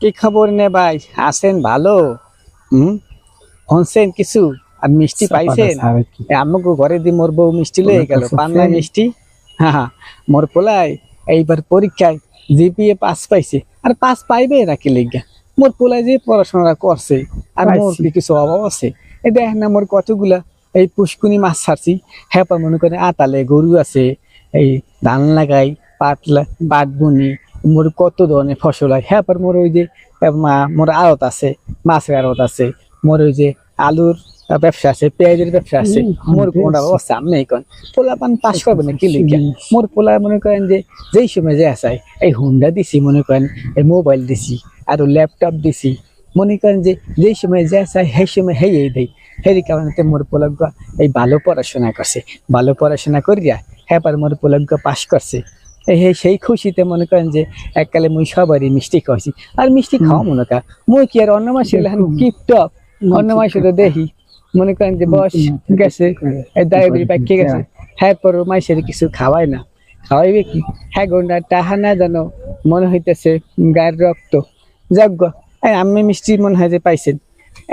কি খবর নে ভাই? আছেন ভালো? হুম? হনছেন কিছু? আর মিষ্টি পাইছেন? এ আমাকে ঘরে দি মোর বউ মিষ্টি লয়ে গেল পান্না মিষ্টি। হ্যাঁ মোর পোলাই এইবার পরীক্ষায় জিপিএ পাস পাইছে। আর পাস পাইবে নাকি লিগা? মোর পোলাই যে পড়াশোনা করছে আর মোর কিছু অভাব আছে? এই দেখ না মোর কতগুলা এই পুষ্কুনি মাছ ছাড়ছি। হ্যাঁ মনে করে আতালে গরু আছে এই ধান লাগাই পাট লা- পাট বুনি মোর কত ধরনের ফসল হয়? হ্যাঁ পর মোর ওই যে মা- মোর আড়ত আছে মাছের আড়ত আছে মোর ওই যে আলুর ব্যবসা আছে পেঁয়াজের ব্যবসা আছে মোর কোনটা অবস্থা? আমি কোন। পোলা পান পাস করবে না কি লিখা মোর পোলা মনে করেন যে যেই সময় যে আসাই এই হুন্ডা দিছি মনে করেন এই মোবাইল দিছি আর ল্যাপটপ দিছি মনে করেন যে যেই সময় যে আসাই সেই সময় হেই এই দেই হেরি কারণে মোর পোলাগুয়া এই ভালো পড়াশোনা করছে। ভালো পড়াশোনা করিয়া হ্যাঁ পার মোর পোলাগুয়া পাস করছে। সেই খুশিতে মনে করেন যে এককালে মুই সবারই মিষ্টি খাওয়াছি আর মিষ্টি খাওয়া মনে কর মুই কি আর অন্য মাসে কিপটপ অন্য মাসে তো দেখি। মনে করেন যে বস গেছে ডায়াবেটিস পাইকে গেছে। হ্যাঁ পর মাইসের কিছু খাওয়াই না। খাওয়াইবে কি? হ্যাঁ গোন্ডা টাহা না জানো মনে হইতেছে গায়ের রক্ত। যজ্ঞ আমি মিষ্টি মনে হয় যে পাইছেন।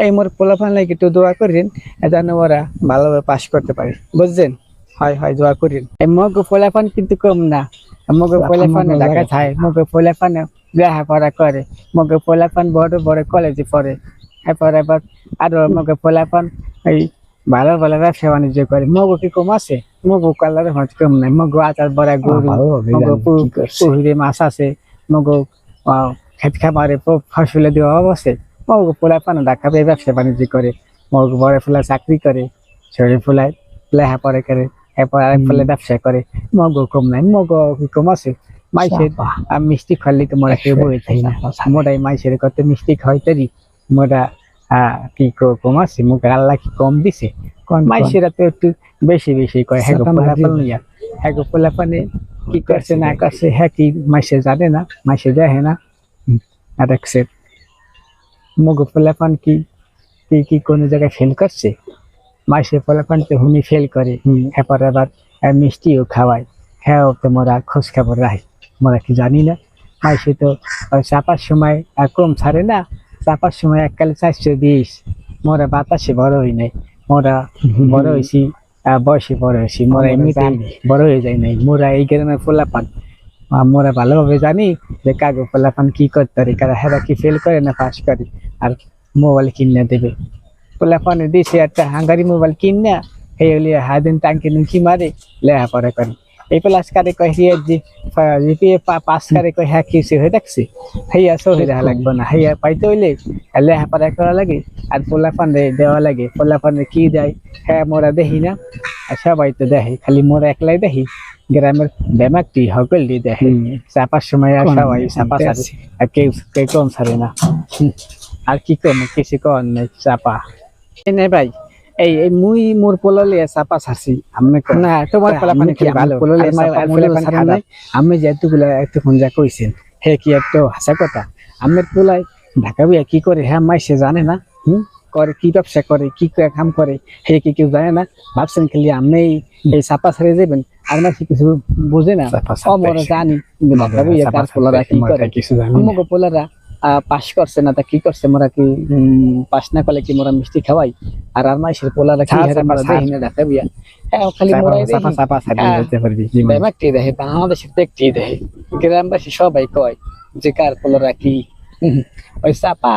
এই মোর পোলাফান লাগে একটু দোয়া করেন যেন ওরা ভালোভাবে পাশ করতে পারে। বুঝছেন? হয় হয় দোয়া করেন এই মগ পোলাফান কিন্তু কম না। মগ পোলাফান মগের ঢাকা। থাকে মগ পোলাফান লেখাপড়া করে মগ পোলাফান বড় বড় কলেজে পড়ে। এরপর এবার আরও মগ পোলাফান এই ভালো ভালো ব্যবসা বাণিজ্য করে। মগ কি কম আছে? মগ কালার হজ কম নাই। মগ আচার বড়া গরু মগ পুকুরে মাছ আছে মগ খেত খামারে ফসলে দেওয়া আছে। মগ পোলা পানো ঢাকা ব্যবসা বাণিজ্য করে। মগ বড় ফুলা চাকরি করে। ছেলে ফুলায় লেহা পরে করে। এরপর আরেক ফুলে ব্যবসা করে। মগ কম নাই মগ কম আছে? মাইসের মিষ্টি খাইলে তো মোরা কেউ বই থাই না। মোটাই মাইসের কত মিষ্টি মোরা আহ, কি কম আছে? মুখে আল্লাহ কি কম দিছে? মাইসেরা তো একটু বেশি বেশি কয় হ্যাঁ। পান নিয়া হ্যাঁ পোলা কি করছে না করছে? হ্যাঁ কি মাইসে জানে না মাইসে দেখে না? আর একসে মগ পোলা পান কি কি কি কোন জায়গায় ফেল করছে? মাইসে পোলা পান তো হুনি ফেল করে। হ্যাঁ পর আবার মিষ্টিও খাওয়ায়। হ্যাঁ তো মোরা খোঁজ খবর রাখ। মোরা কি জানি না। মাইসে তো চাপার সময় কম ছাড়ে না। চাপার সময় এককালে চারশো বিশ। মোরা বাতাসে বড় হই নাই। মোরা বড় হয়েছি বয়সে বড় হয়েছি মোরা আমরা এমনিতেই বড় হয়ে যায় নাই। মোরা এই গ্রামের পোলাপান মোরা ভালোভাবে জানি যে কাগজ পোলাপান কি করতে পারে। কারা হেরা কি ফেল করে না পাস করে। আর মোবাইল কিনে দেবে। পোলাপানে দিছে একটা হাঙ্গারি মোবাইল কিনে এই হলি হাদিন টাঙ্কি নুকি মারে লেহা পরে করে এই প্লাস কারে কয় হিয়া যে জিপিএ পাস করে কয় হ্যাঁ কি হয়ে দেখছে হেয়া সো হয়ে লাগবে না হেয়া পাইতে হইলে লেহা পড়া করা লাগে আর পোলাপান দেওয়া লাগে পোলাপান কি দেয় হ্যাঁ মোরা দেখি না আর সবাই তো দেখে খালি মোরা একলাই দেখি গ্রামের বেমাকটি হকলটি দেখে চাপার সময় আর সবাই চাপা। আর কেউ কেউ কম ছাড়ে না। আর কি কম কিছু কম নেই চাপা এই নে ভাই এই এই মুই মোর পোলালে চাপা ছাড়ছি আমি না তোমার আমি পোলাপানি কি কি ভালো পোলালে খারাপ। আমি যেহেতুগুলা এতক্ষণ যা কইছেন হে কি একটা হাসা কথা। আমের পোলাই ঢাকা বিয়া কি করে হ্যাঁ মাইসে জানে না। হুম? করে কি ব্যবসা করে কি কাম করে হে কি কেউ জানে না। ভাবছেন খালি আমি এই- চাপা ছেড়ে যাবেন আর মাসে কিছু বোঝে না। আমরা জানি। পোলারা কি করে জানি না। পোলারা পাস করছে না তা কি করছে? মোরা কি পাশ না করলে কি মোরা মিষ্টি খাওয়াই? আর আর সে পোলারা কি হারে মোরা না ঢাকা বিয়া? হ্যাঁ খালি চাপা ছাড়িয়ে হ্যাঁ। পারবি বাংলাদেশের দেখতেই দেহে। গ্রামবাসী সবাই কয় যে কার পোলা রাখি ওই চাপা।